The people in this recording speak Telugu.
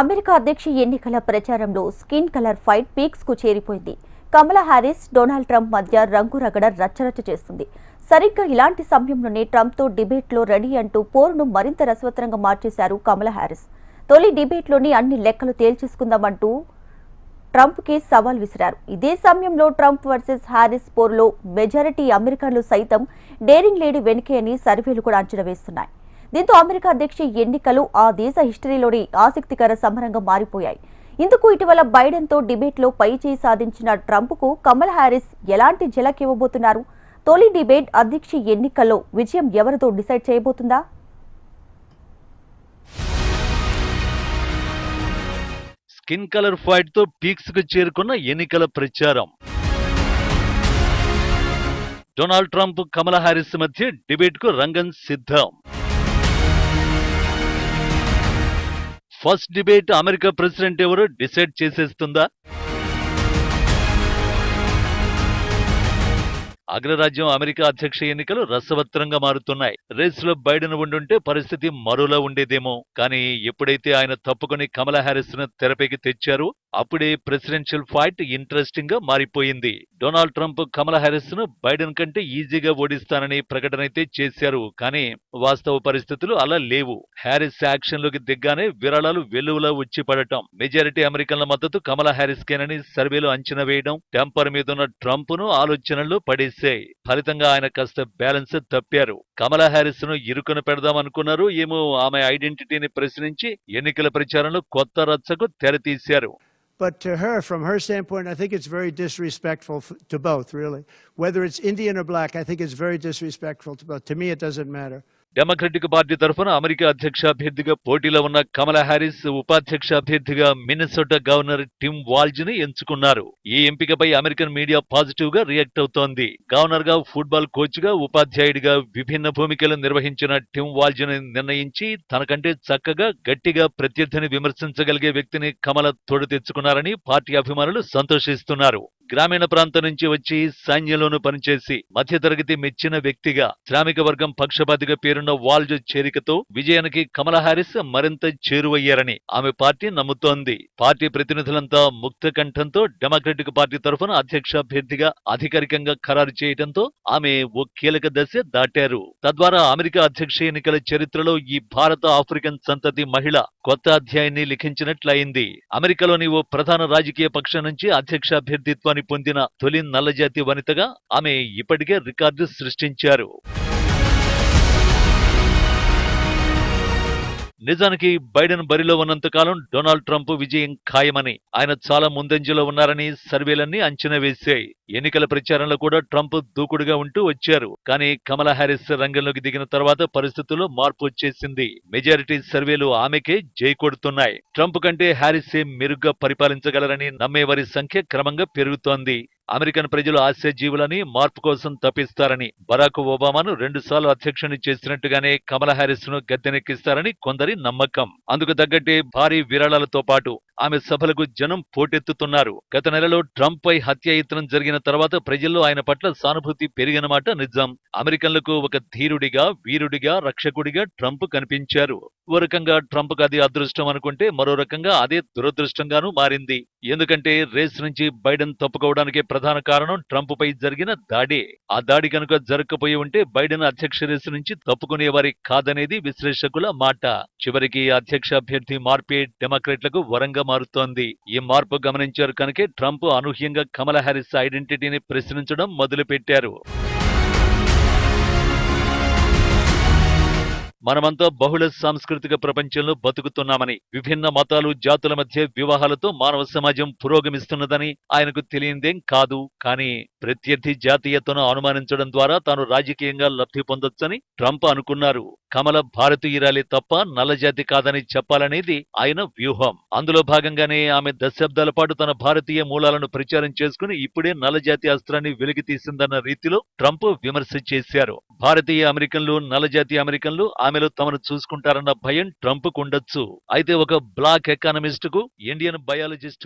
అమెరికా అధ్యక్ష ఎన్నికల ప్రచారంలో స్కిన్ కలర్ ఫైట్ పీక్స్కు చేరిపోయింది. కమలా హ్యారిస్ డొనాల్డ్ ట్రంప్ మధ్య రంగు రగడ రచ్చరచ్చ చేస్తుంది. సరిగ్గా ఇలాంటి సమయంలోనే ట్రంప్తో డిబేట్లో రెడీ అంటూ పోరును మరింత రసవత్తరంగా మార్చేశారు కమలా హ్యారిస్ తొలి డిబేట్లోని అన్ని లెక్కలు తేల్చేసుకుందామంటూ ట్రంప్కి సవాల్ విసిరారు. ఇదే సమయంలో ట్రంప్ వర్సెస్ హ్యారిస్ పోరులో మెజారిటీ అమెరికన్లు సైతం డేరింగ్ లేడీ వెనుకే అని సర్వేలు కూడా అంచనా వేస్తున్నాయి. దీంతో అమెరికా అధ్యక్ష ఎన్నికలు ఆ దేశ హిస్టరీలోని ఆసక్తికర సమరంగా మారిపోయాయి. ఇందుకు ఇటీవల బైడెన్తో డిబేట్లో పై చేయి సాధించిన ట్రంప్కు కమల్ హ్యారిస్ ఎలాంటి జలక్ ఇవ్వబోతున్నారు? తొలి డిబేట్ అధ్యక్ష ఎన్నికల్లో విజయం ఎవరితో డిసైడ్ చేయబోతుందా? స్కిన్ కలర్ ఫైట్తో పీక్స్కు చేరుకున్న ఎన్నికల ప్రచారం. డొనాల్డ్ ట్రంప్ కమలా హారిస్ మధ్య డిబేట్కు రంగం సిద్ధం. ఫస్ట్ డిబేట్ అమెరికా ప్రెసిడెంట్ ఎవరు? డిసైడ్ చేసేస్తుందా? అగ్రరాజ్యం అమెరికా అధ్యక్ష ఎన్నికలు రసవత్రంగా మారుతున్నాయి. రేసులో బైడెన్ ఉండుంటే పరిస్థితి మరోలా ఉండేదేమో. కానీ ఎప్పుడైతే ఆయన తప్పుకొని కమలా హ్యారిస్ను తెరపైకి తెచ్చారో అప్పుడే ప్రెసిడెన్షియల్ ఫైట్ ఇంట్రెస్టింగ్గా మారిపోయింది. డొనాల్డ్ ట్రంప్ కమలా హ్యారిస్ను బైడెన్ కంటే ఈజీగా ఓడిస్తానని ప్రకటన అయితే చేశారు. కానీ వాస్తవ పరిస్థితులు అలా లేవు. హ్యారిస్ యాక్షన్లోకి దిగ్గానే విరాళాలు వెలువలా వచ్చి పడటం. మెజారిటీ అమెరికన్ల మద్దతు కమలా హ్యారిస్ కేనని సర్వేలు అంచనా వేయడం టెంపర్ మీదున్న ట్రంప్ను ఆలోచనల్లో పడేశాయి. ఫలితంగా ఆయన కాస్త బ్యాలెన్స్ తప్పారు. కమలా హ్యారిస్ను ఇరుకున పెడదాం అనుకున్నారు. ఏమో ఆమె ఐడెంటిటీని ప్రశ్నించి ఎన్నికల ప్రచారంలో కొత్త రచ్చకు తెరతీశారు. But to her, from her standpoint, I think it's very disrespectful to both, really. Whether it's Indian or black, I think it's very disrespectful to both. To me, it doesn't matter. Democratic party తరఫున అమెరికా అధ్యక్ష అభ్యర్థిగా పోటీలో ఉన్న కమలా హ్యారిస్ ఉపాధ్యక్ష అభ్యర్థిగా మిన్నెసోటా గవర్నర్ టిమ్ వాల్జ్ని ఎంచుకున్నారు. ఈ ఎంపికపై అమెరికన్ మీడియా పాజిటివ్గా రియాక్ట్ అవుతోంది. గవర్నర్గా ఫుట్బాల్ కోచ్గా ఉపాధ్యాయుడిగా విభిన్న భూమికలు నిర్వహించిన టిమ్ వాల్జ్ని నిర్ణయించి తనకంటే చక్కగా గట్టిగా ప్రత్యర్థిని విమర్శించగలిగే వ్యక్తిని కమల తోడు తెచ్చుకున్నారని పార్టీ అభిమానులు సంతోషిస్తున్నారు. గ్రామీణ ప్రాంతం నుంచి వచ్చి సైన్యంలోనూ పనిచేసి మధ్యతరగతి మెచ్చిన వ్యక్తిగా శ్రామిక వర్గం పక్షపాతిగా పేరున్న వాల్జ్ చేరికతో విజయానికి కమలా హారిస్ మరింత చేరువయ్యారని ఆమె పార్టీ నమ్ముతోంది. పార్టీ ప్రతినిధులంతా ముక్త కంఠంతో డెమోక్రటిక్ పార్టీ తరఫున అధ్యక్ష అభ్యర్థిగా అధికారికంగా ఖరారు చేయడంతో ఆమె ఓ కీలక దశ దాటారు. తద్వారా అమెరికా అధ్యక్ష ఎన్నికల చరిత్రలో ఈ భారత ఆఫ్రికన్ సంతతి మహిళ కొత్త అధ్యాయాన్ని లిఖించినట్లయింది. అమెరికాలోని ఓ ప్రధాన రాజకీయ పక్షం నుంచి అధ్యక్ష అభ్యర్థిత్వాన్ని పొందిన తొలి నల్లజాతి వనితగా ఆమె ఇప్పటికే రికార్డు సృష్టించారు. నిజానికి బైడెన్ బరిలో ఉన్నంతకాలం డొనాల్డ్ ట్రంప్ విజయం ఖాయమని. ఆయన చాలా ముందంజలో ఉన్నారని సర్వేలన్నీ అంచనా వేశాయి. ఎన్నికల ప్రచారంలో కూడా ట్రంప్ దూకుడుగా ఉంటూ వచ్చారు. కానీ కమలా హ్యారిస్ రంగంలోకి దిగిన తర్వాత పరిస్థితుల్లో మార్పు వచ్చేసింది. మెజారిటీ సర్వేలు ఆమెకే జై కొడుతున్నాయి. ట్రంప్ కంటే హ్యారిసే మెరుగ్గా పరిపాలించగలరని నమ్మేవారి సంఖ్య క్రమంగా పెరుగుతోంది. అమెరికన్ ప్రజలు ఆశాజీవులని మార్పు కోసం తప్పిస్తారని బరాక్ ఒబామాను రెండుసార్లు అధ్యక్షుని చేసినట్టుగానే కమలా హారిస్ను గద్దెనెక్కిస్తారని కొందరి నమ్మకం. అందుకు తగ్గట్టే భారీ విరాళాలతో పాటు ఆమె సభలకు జనం పోటెత్తుతున్నారు. గత నెలలో ట్రంప్ పై హత్యాయత్నం జరిగిన తర్వాత ప్రజల్లో ఆయన పట్ల సానుభూతి పెరిగిన మాట నిజం. అమెరికన్లకు ఒక ధీరుడిగా వీరుడిగా రక్షకుడిగా ట్రంప్ కనిపించారు. ఓ రకంగా ట్రంప్ అది అదృష్టం అనుకుంటే మరో రకంగా అదే దురదృష్టంగానూ మారింది. ఎందుకంటే రేస్ నుంచి బైడెన్ తప్పుకోవడానికి ప్రధాన కారణం ట్రంప్ పై జరిగిన దాడి. ఆ దాడి కనుక జరగకపోయి ఉంటే బైడెన్ అధ్యక్ష రేసు నుంచి తప్పుకునేవారి కాదనేది విశ్లేషకుల మాట. చివరికి అధ్యక్ష అభ్యర్థి మార్పే డెమోక్రేట్లకు వరంగా మారుతోంది. ఈ మార్పు గమనించారు కనుకే ట్రంప్ అనూహ్యంగా కమలా హ్యారిస్ ఐడెంటిటీని ప్రశ్నించడం మొదలుపెట్టారు. మనమంతా బహుళ సాంస్కృతిక ప్రపంచంలో బతుకుతున్నామని విభిన్న మతాలు జాతుల మధ్య వివాహాలతో మానవ సమాజం పురోగమిస్తున్నదని ఆయనకు తెలియందేం కాదు. కానీ ప్రత్యర్థి జాతీయతను అనుమానించడం ద్వారా తాను రాజకీయంగా లబ్ధి పొందొచ్చని ట్రంప్ అనుకున్నారు. కమల భారతీయురాలే తప్ప నల్లజాతి కాదని చెప్పాలనేది ఆయన వ్యూహం. అందులో భాగంగానే ఆమె దశాబ్దాల పాటు తన భారతీయ మూలాలను ప్రచారం చేసుకుని ఇప్పుడే నల్లజాతి అస్త్రాన్ని వెలికి తీసిందన్న రీతిలో ట్రంప్ విమర్శ చేశారు. భారతీయ అమెరికన్లు నల్లజాతి అమెరికన్లు ఆమెలో తమను చూసుకుంటారన్న భయం ట్రంప్ ఉండొచ్చు. అయితే ఒక బ్లాక్ ఎకానమిస్ట్కు ఇండియన్ బయాలజిస్ట్